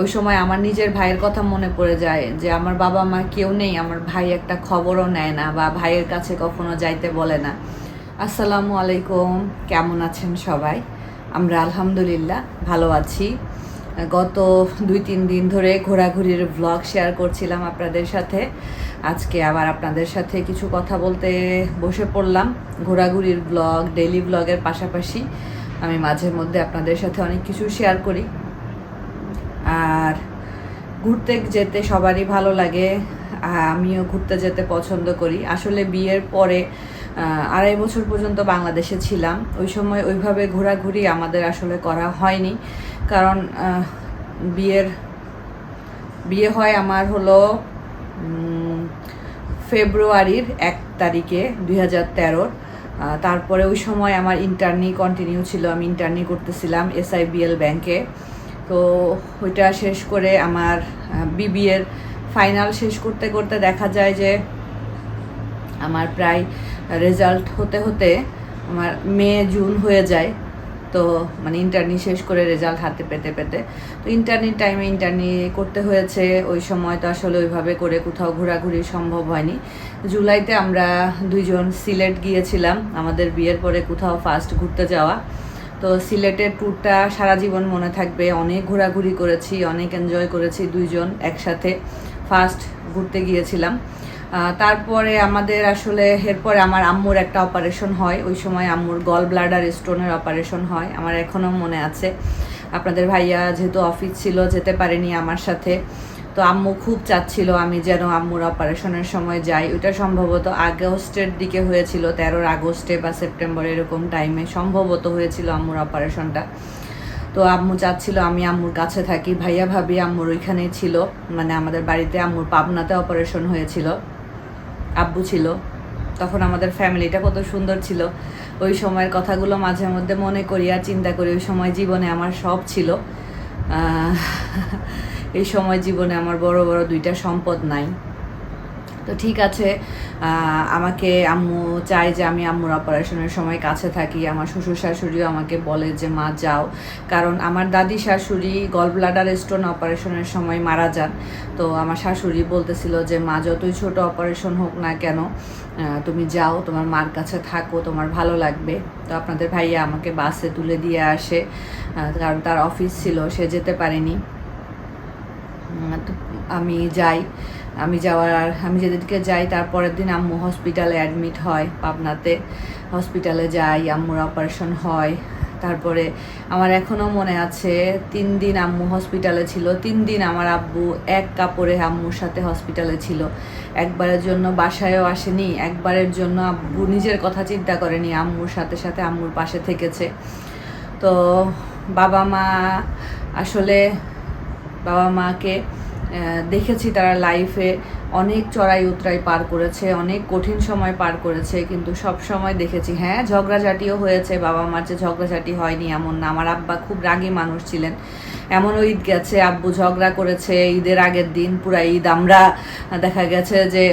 ওই সময় আমার নিজের ভাইয়ের কথা মনে পড়ে যায় যে আমার বাবা মা কেউ নেই, আমার ভাই একটা খবরও নেয় না বা ভাইয়ের কাছে কখনো যাইতে বলে না। আসসালামু আলাইকুম, কেমন আছেন সবাই? আমরা আলহামদুলিল্লাহ ভালো আছি। গত দুই, তিন দিন ধরে ঘোরাঘুরির ব্লগ শেয়ার করছিলাম আপনাদের সাথে। আজকে আবার আপনাদের সাথে কিছু কথা বলতে বসে পড়লাম। ঘোরাঘুরির ব্লগ ডেইলি ব্লগের পাশাপাশি আমি মাঝে মধ্যে আপনাদের সাথে অনেক কিছু শেয়ার করি। আর ঘুরতে যেতে সবারই ভালো লাগে আমিও ঘুরতে যেতে পছন্দ করি। আসলে বিয়ের পরে আড়াই বছর পর্যন্ত বাংলাদেশে ছিলাম। ওই সময় ওইভাবে ঘোরাঘুরি আমাদের আসলে করা হয়নি। কারণ বিয়ের, বিয়ে হয় আমার হলো ফেব্রুয়ারির এক তারিখে দুই হাজার তেরোর। তারপরে ওই সময় আমার ইন্টার্নি কন্টিনিউ ছিল, আমি ইন্টার্নি করতেছিলাম এসআইবিএল ব্যাংকে তো ওইটা শেষ করে আমার বিবিএর ফাইনাল শেষ করতে করতে দেখা যায় যে আমার প্রায় রেজাল্ট হতে হতে আমার মে, জুন হয়ে যায়। তো মানে ইন্টারনি শেষ করে রেজাল্ট হাতে পেতে পেতে। তো ইন্টারনি টাইমে ইন্টারনি করতে হয়েছে। ওই সময় তো আসলে ওইভাবে করে কোথাও ঘোরাঘুরি সম্ভব হয়নি। জুলাইতে আমরা দুইজন সিলেট গিয়েছিলাম। আমাদের বিয়ের পরে কোথাও ফার্স্ট ঘুরতে যাওয়া। তো সিলেটের ট্যুরটা সারা জীবন মনে থাকবে। অনেক ঘোরাঘুরি করেছি, অনেক এনজয় করেছি দুইজন একসাথে। ফার্স্ট ঘুরতে গিয়েছিলাম। তারপরে আমাদের আসলে এরপরে আমার আম্মুর একটা অপারেশন হয়। ওই সময় আম্মুর গল ব্লাডার স্টোনের অপারেশন হয়, আমার এখনও মনে আছে। আপনাদের ভাইয়া যেহেতু অফিস ছিল, যেতে পারেনি আমার সাথে। তো আম্মু খুব চাচ্ছিল আমি যেন আম্মুর অপারেশনের সময় যাই। ওইটা সম্ভবত আগস্টের দিকে হয়েছিল, তেরোর আগস্টে বা সেপ্টেম্বর এরকম টাইমে সম্ভবত হয়েছিল আম্মুর অপারেশনটা। তো আম্মু চাচ্ছিল আমি আম্মুর কাছে থাকি। ভাইয়া ভাবি আম্মুর ওইখানেই ছিল মানে আমাদের বাড়িতে আম্মুর পাবনাতে অপারেশন হয়েছিল। আব্বু ছিল। তখন আমাদের ফ্যামিলিটা কত সুন্দর ছিল। ওই সময়ের কথাগুলো মাঝে মধ্যে মনে করি আর চিন্তা করি, ওই সময় জীবনে আমার সব ছিল। এই সময় জীবনে আমার বড় বড় দুইটা সম্পদ নাই। তো ঠিক আছে আমাকে আম্মু চায় যে আমি আম্মুর অপারেশনের সময় কাছে থাকি। আমার শ্বশুর শাশুড়িও আমাকে বলে যে, মা, যাও। কারণ আমার দাদি শাশুড়ি গল ব্লাডার স্টোন অপারেশনের সময় মারা যান। তো আমার শাশুড়ি বলতেছিল যে, মা, যতই ছোট অপারেশন হোক না কেন তুমি যাও, তোমার মার কাছে থাকো, তোমার ভালো লাগবে। তো আপনাদের ভাইয়া আমাকে বাসে তুলে দিয়ে আসে কারণ তার অফিস ছিল, সে যেতে পারেনি। আমি যাই। আমি যাওয়ার আর আমি যেদিনকে যাই তারপরের দিন আম্মু হসপিটালে অ্যাডমিট হয় পাবনাতে। হসপিটালে যাই, আম্মুর অপারেশন হয়। তারপরে আমার এখনও মনে আছে, তিন দিন আম্মু হসপিটালে ছিল। তিন দিন আমার আব্বু এক কাপড়ে আম্মুর সাথে হসপিটালে ছিল। একবারের জন্য বাসায়ও আসেনি, একবারের জন্য আব্বু নিজের কথা চিন্তা করেনি, আম্মুর সাথে সাথে আম্মুর পাশে থেকেছে। তো বাবা মা আসলে বাবা মাকে দেখেছি তারা লাইফে অনেক চড়াই উতরাই পার করেছে, অনেক কঠিন সময় পার করেছে, কিন্তু সব সময় দেখেছি হ্যাঁ ঝগড়াঝাটিও হয়েছে, বাবা মার যে ঝগড়াঝাটি হয়নি এমন না। আমার আব্বা খুব রাগী মানুষ ছিলেন। এমন ঈদ গেছে, আব্বু ঝগড়া করেছে, ঈদের আগের দিন পুরা ঈদ, আমরা দেখা গেছে যে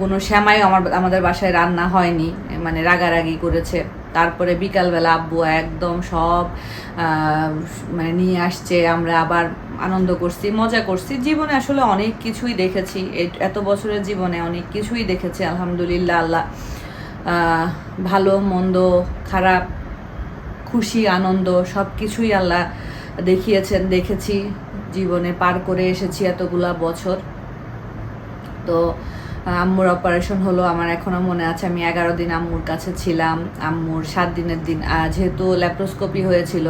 কোনো শ্যামাই আমার, আমাদের বাসায় রান্না হয়নি মানে রাগারাগি করেছে। তারপরে বিকালবেলা আব্বু একদম সব মানে নিয়ে আসছে, আমরা আবার আনন্দ করছি, মজা করছি। জীবনে আসলে অনেক কিছুই দেখেছি। এত বছরের জীবনে অনেক কিছুই দেখেছি, আলহামদুলিল্লাহ, আল্লাহ ভালো, মন্দ, খারাপ, খুশি, আনন্দ সব কিছুই আল্লাহ দেখিয়েছেন, দেখেছি। জীবনে পার করে এসেছি এতগুলা বছর। তো আম্মুর অপারেশন হলো, আমার এখনও মনে আছে আমি এগারো দিন আম্মুর কাছে ছিলাম। আম্মুর সাত দিনের দিন যেহেতু ল্যাপ্রোস্কোপি হয়েছিল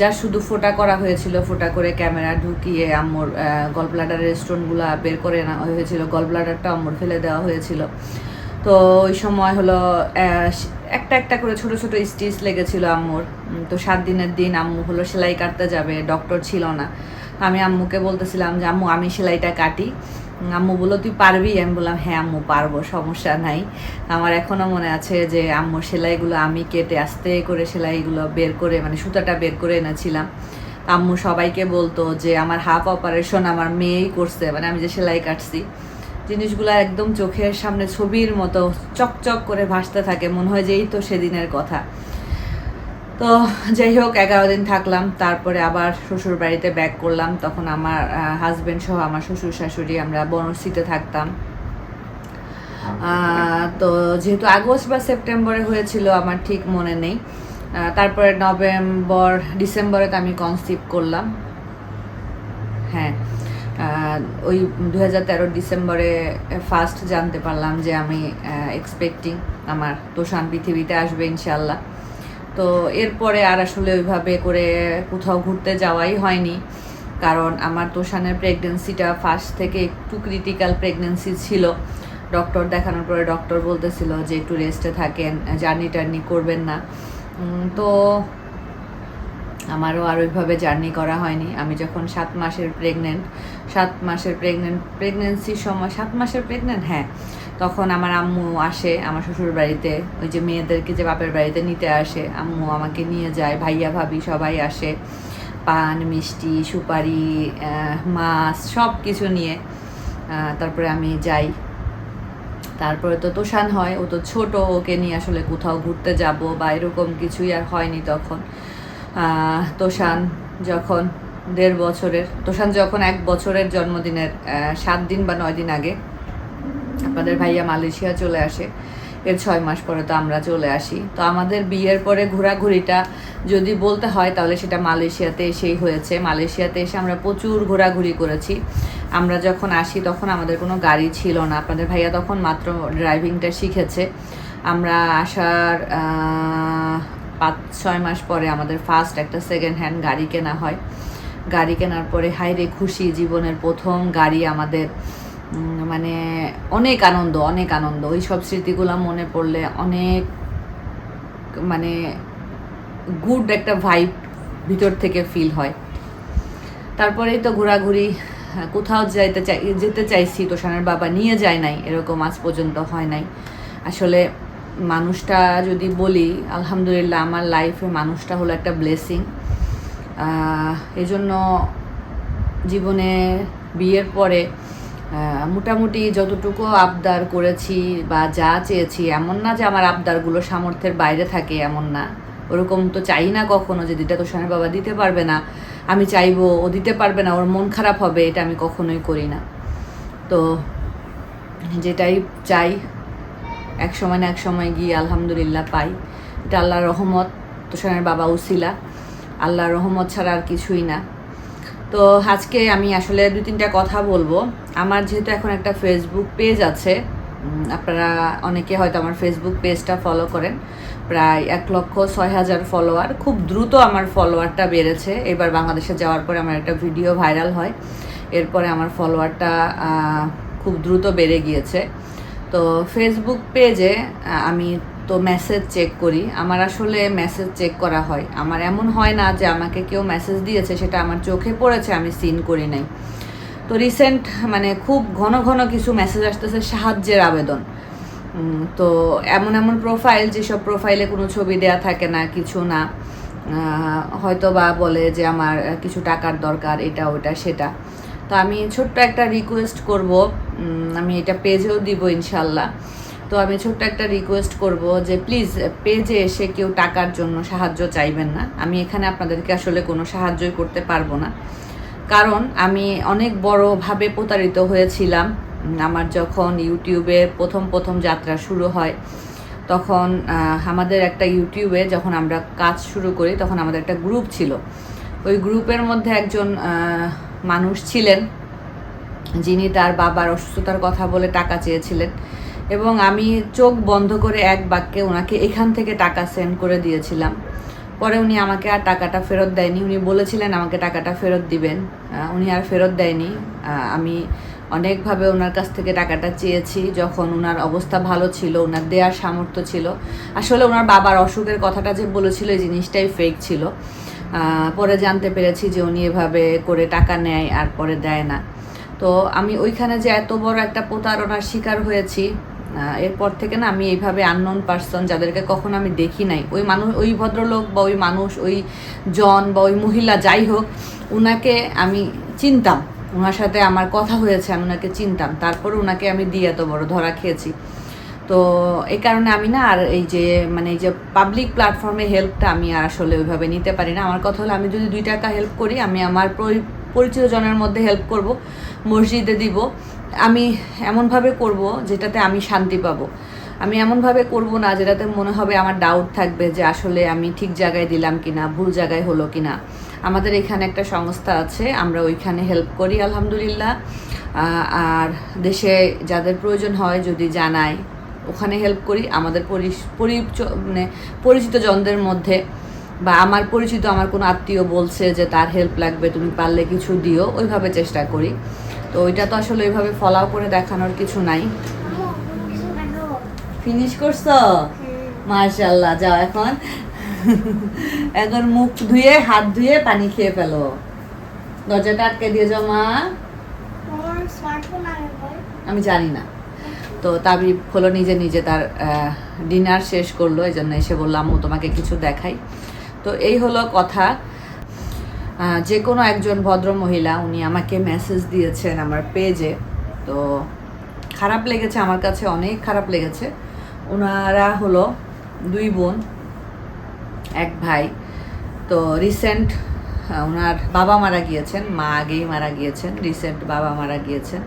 যা শুধু ফোটা করা হয়েছিল, ফোটা করে ক্যামেরা ঢুকিয়ে আম্মুর গল ব্লাডারের স্টোনগুলো বের করে না হয়েছিল গল ব্লাডারটা আম্মুর ফেলে দেওয়া হয়েছিল। তো ওই সময় হলো একটা একটা করে ছোট ছোট স্টিচ লেগেছিল আম্মুর। তো সাত দিনের দিন আম্মু হলো সেলাই কাটতে যাবে ডক্টর ছিল না। আমি আম্মুকে বলতেছিলাম যে, আম্মু, আমি সেলাইটা কাটি। আম্মু বলল, তুই পারবি? আমি বললাম হ্যাঁ আম্মু, পারব, সমস্যা নাই। আমার এখনও মনে আছে যে আম্মুর সেলাইগুলো আমি কেটে আস্তে করে সেলাইগুলো বের করে মানে সুতাটা বের করে এনেছিলাম। আম্মু সবাইকে বলতো যে আমার হাফ অপারেশন আমার মেয়েই করছে মানে আমি যে সেলাই কাটছি। জিনিসগুলো একদম চোখের সামনে ছবির মতো চকচক করে ভাসতে থাকে, মনে হয় যে এই তো সেদিনের কথা। তো যাই হোক, এগারো দিন থাকলাম, তারপরে আবার শ্বশুর বাড়িতে ব্যাক করলাম। তখন আমার হাজবেন্ড সহ আমার শ্বশুর শাশুড়ি আমরা বনশ্রীতে থাকতাম। তো যেহেতু আগস্ট বা সেপ্টেম্বরে হয়েছিল, আমার ঠিক মনে নেই। তারপরে নভেম্বর ডিসেম্বরে তো আমি কনসিভ করলাম। হ্যাঁ ওই দু হাজার তেরো ডিসেম্বরে ফার্স্ট জানতে পারলাম যে আমি এক্সপেক্টিং আমার তোষান পৃথিবীতে আসবে ইনশাল্লাহ তো এরপরে আর আসলে ওইভাবে করে কোথাও ঘুরতে যাওয়াই হয়নি। কারণ আমার তোষানের প্রেগনেন্সিটা ফার্স্ট থেকে একটু ক্রিটিক্যাল প্রেগনেন্সি ছিল। ডক্টর দেখানোর পরে ডক্টর বলতেছিল যে একটু রেস্টে থাকেন জার্নি টার্নি করবেন না। তো আমারও আর ওইভাবে জার্নি করা হয়নি। আমি যখন সাত মাসের প্রেগনেন্ট সাত মাসের প্রেগনেন্ট প্রেগনেন্সির সময়, সাত মাসের প্রেগনেন্ট হ্যাঁ। তখন আমার আম্মু আসে আমার শ্বশুর বাড়িতে। ওই যে মেয়েদেরকে যে বাপের বাড়িতে নিতে আসে, আম্মু আমাকে নিয়ে যায়, ভাইয়া, ভাবি সবাই আসে। পান, মিষ্টি, সুপারি মাছ সব কিছু নিয়ে তারপরে আমি যাই। তারপরে তো তোষান হয়, ও তো ছোট, ওকে নিয়ে আসলে কোথাও ঘুরতে যাব বা এরকম কিছুই আর হয়নি তখন। তোষান যখন দেড় বছরের, তোষান যখন এক বছরের জন্মদিনের সাত দিন বা নয় দিন আগে আপনাদের ভাইয়া মালয়েশিয়া চলে আসে। এর ছয় মাস পরে তো আমরা চলে আসি। তো আমাদের বিয়ের পরে ঘোরাঘুরিটা যদি বলতে হয়, তাহলে সেটা মালয়েশিয়াতে এসেই হয়েছে। মালয়েশিয়াতে এসে আমরা প্রচুর ঘোরাঘুরি করেছি। আমরা যখন আসি তখন আমাদের কোনো গাড়ি ছিল না। আপনাদের ভাইয়া তখন মাত্র ড্রাইভিংটা শিখেছে। আমরা আসার পাঁচ, ছয় মাস পরে আমাদের ফার্স্ট একটা সেকেন্ড হ্যান্ড গাড়ি কেনা হয়। গাড়ি কেনার পরে হাইরে খুশি, জীবনের প্রথম গাড়ি আমাদের মানে অনেক আনন্দ অনেক আনন্দ। ওই সব স্মৃতিগুলো মনে পড়লে অনেক মানে গুড একটা ভাইব ভিতর থেকে ফিল হয়। তারপরেই তো ঘোরাঘুরি, কোথাও যাইতে চাই, যেতে চাইছি, তোষানের বাবা নিয়ে যায় নাই, এরকম আজ পর্যন্ত হয় নাই। আসলে মানুষটা যদি বলি, আলহামদুলিল্লাহ আমার লাইফে মানুষটা হলো একটা ব্লেসিং এই জন্য জীবনে বিয়ের পরে মোটামুটি যতটুকু আবদার করেছি বা যা চেয়েছি, এমন না যে আমার আবদারগুলো সামর্থ্যের বাইরে থাকে, এমন না। ওরকম তো চাই না কখনো যে দিটা তোষানের বাবা দিতে পারবে না। আমি চাইব ও দিতে পারবে না, ওর মন খারাপ হবে, এটা আমি কখনোই করি না। তো যেটাই চাই, এক সময় না এক সময় গিয়ে আলহামদুলিল্লাহ পাই। এটা আল্লাহর রহমত তোষানের বাবা উসিলা। আল্লাহর রহমত ছাড়া আর কিছুই না। তো আজকে আমি আসলে দু তিনটা কথা বলব। আমার যেহেতু এখন একটা ফেসবুক পেজ আছে আপনারা অনেকে হয়তো আমার ফেসবুক পেজটা ফলো করেন। প্রায় এক লক্ষ ছয় হাজার ফলোয়ার খুব দ্রুত আমার ফলোয়ারটা বেড়েছে। এবার বাংলাদেশে যাওয়ার পরে আমার একটা ভিডিও ভাইরাল হয়। এরপরে আমার ফলোয়ারটা খুব দ্রুত বেড়ে গিয়েছে। তো ফেসবুক পেজে আমি তো মেসেজ চেক করি। আমার আসলে মেসেজ চেক করা হয়। আমার এমন হয় না যে আমাকে কেউ মেসেজ দিয়েছে, সেটা আমার চোখে পড়েছে, আমি সিন করি নাই। তো রিসেন্ট মানে খুব ঘন ঘন কিছু মেসেজ আসতেছে সাহায্যের আবেদন। তো এমন এমন প্রোফাইল যেসব প্রোফাইলে কোনো ছবি দেয়া থাকে না, কিছু না হয়তো বা বলে যে আমার কিছু টাকার দরকার, এটা, ওটা, সেটা। তো আমি ছোট্ট একটা রিকোয়েস্ট করব। আমি এটা পেজেও দিব ইনশাল্লাহ। তো আমি ছোট্ট একটা রিকোয়েস্ট করব যে প্লিজ পেজে এসে কেউ টাকার জন্য সাহায্য চাইবেন না। আমি এখানে আপনাদেরকে আসলে কোনো সাহায্যই করতে পারব না। কারণ আমি অনেক বড়ভাবে প্রতারিত হয়েছিলাম। আমার যখন ইউটিউবে প্রথম প্রথম যাত্রা শুরু হয়, তখন আমাদের একটা ইউটিউবে যখন আমরা কাজ শুরু করি, তখন আমাদের একটা গ্রুপ ছিল। ওই গ্রুপের মধ্যে একজন মানুষ ছিলেন। যিনি তার বাবার অসুস্থতার কথা বলে টাকা চেয়েছিলেন। এবং আমি চোখ বন্ধ করে এক বাক্যে ওনাকে এখান থেকে টাকা সেন্ড করে দিয়েছিলাম। পরে উনি আমাকে আর টাকাটা ফেরত দেয়নি। উনি বলেছিলেন, আমাকে টাকাটা ফেরত দিবেন। উনি আর ফেরত দেয়নি। আমি অনেকভাবে ওনার কাছ থেকে টাকাটা চেয়েছি। যখন ওনার অবস্থা ভালো ছিল ওনার দেওয়ার সামর্থ্য ছিল। আসলে ওনার বাবার অসুখের কথাটা যে বলেছিল, এই জিনিসটাই ফেক ছিল। পরে জানতে পেরেছি যে উনি এভাবে করে টাকা নেয় আর পরে দেয় না। তো আমি ওইখানে যে এত বড় একটা প্রতারণার শিকার হয়েছি এরপর থেকে না আমি এইভাবে আননোন পার্সন যাদেরকে কখনো আমি দেখি নাই। ওই মানুষ, ওই ভদ্রলোক বা ওই মানুষ, ওই জন বা ওই মহিলা যাই হোক ওনাকে আমি চিনতাম। ওনার সাথে আমার কথা হয়েছে, আমি ওনাকে চিনতাম। তারপরে ওনাকে আমি দিয়ে এত বড় ধরা খেয়েছি। তো এই কারণে আমি না আর এই যে মানে এই যে পাবলিক প্ল্যাটফর্মে হেল্পটা আমি আর আসলে ওইভাবে নিতে পারি না। আমার কথা হলো, আমি যদি দুই টাকা হেল্প করি, আমি আমার পরি- পরিচিত জনের মধ্যে হেল্প করব, মসজিদে দিব। আমি এমনভাবে করব যেটাতে আমি শান্তি পাবো। আমি এমনভাবে করব না যেটাতে মনে হবে আমার ডাউট থাকবে যে আসলে আমি ঠিক জায়গায় দিলাম কি না ভুল জায়গায় হলো কিনা। আমাদের এখানে একটা সংস্থা আছে, আমরা ওইখানে হেল্প করি, আলহামদুলিল্লাহ। আর দেশে যাদের প্রয়োজন হয় যদি জানাই, ওখানে হেল্প করি। আমাদের মানে পরিচিত জনদের মধ্যে বা আমার পরিচিত আমার কোনো আত্মীয় বলছে যে তার হেল্প লাগবে, তুমি পারলে কিছু দিও, ওইভাবে চেষ্টা করি। তো ওইটা তো আসলে ওইভাবে ফলাও করে দেখানোর কিছু নাই। ফিনিশ করছ? মার্শাল্লাহ যাও এখন। এখন মুখ ধুয়ে, হাত ধুয়ে পানি খেয়ে ফেলো। দরজাটা আটকে দিয়ে যাও, মা। আমি জানি না। তো তাবিব হলো নিজে নিজে তার ডিনার শেষ করল এই জন্য এসে বললাম ও তোমাকে কিছু দেখাই। তো এই হলো কথা। যে কোনো একজন ভদ্র মহিলা উনি আমাকে মেসেজ দিয়েছেন আমার পেজে তো খারাপ লেগেছে, আমার কাছে অনেক খারাপ লেগেছে। ওনারা হলো দুই বোন, এক ভাই। তো রিসেন্ট ওনার বাবা মারা গিয়েছেন, মা আগেই মারা গিয়েছেন রিসেন্ট বাবা মারা গিয়েছেন।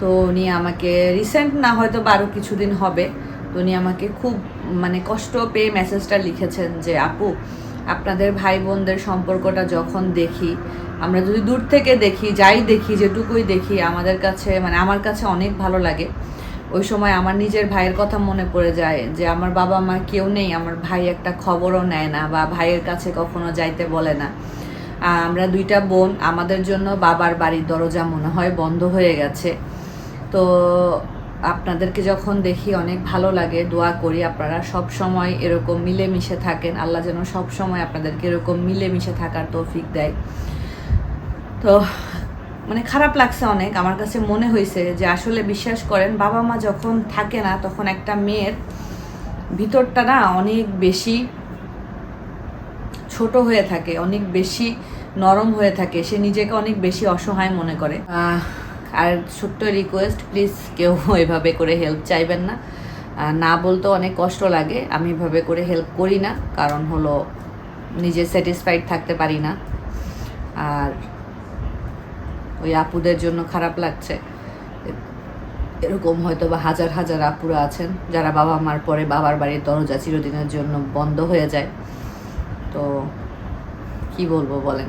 তো উনি আমাকে রিসেন্ট না হয়তো বারো কিছুদিন হবে, তো উনি আমাকে খুব মানে কষ্ট পেয়ে মেসেজটা লিখেছেন যে, আপু আপনাদের ভাই বোনদের সম্পর্কটা যখন দেখি, আমরা যদি দূর থেকে দেখি, যাই দেখি, যেটুকুই দেখি, আমাদের কাছে মানে আমার কাছে অনেক ভালো লাগে। ওই সময় আমার নিজের ভাইয়ের কথা মনে পড়ে যায় যে আমার বাবা মা কেউ নেই, আমার ভাই একটা খবরও নেয় না বা ভাইয়ের কাছে কখনো যাইতে বলে না। আমরা দুইটা বোন, আমাদের জন্য বাবার বাড়ির দরজা মনে হয় বন্ধ হয়ে গেছে। তো আপনাদেরকে যখন দেখি অনেক ভালো লাগে, দোয়া করি আপনারা সব সময় এরকম মিলেমিশে থাকেন। আল্লাহ যেন সব সময় আপনাদেরকে এরকম মিলেমিশে থাকার তৌফিক দেয়। তো মানে খারাপ লাগছে অনেক। আমার কাছে মনে হয়েছে যে আসলে বিশ্বাস করেন, বাবা মা যখন থাকে না, তখন একটা মেয়ের ভিতরটা না অনেক বেশি ছোট হয়ে থাকে, অনেক বেশি নরম হয়ে থাকে। সে নিজেকে অনেক বেশি অসহায় মনে করে। আর ছোট্ট রিকোয়েস্ট প্লিজ কেউ এভাবে করে হেল্প চাইবেন না। না বলতে অনেক কষ্ট লাগে, আমি এভাবে করে হেল্প করি না, কারণ হলো নিজে স্যাটিসফাইড থাকতে পারি না। আর ওই আপুদের জন্য খারাপ লাগছে। এরকম হয়তো বা হাজার হাজার আপুরা আছেন, যারা বাবা মার পরে বাবার বাড়ির দরজা চিরদিনের জন্য বন্ধ হয়ে যায়। তো কি বলব বলেন?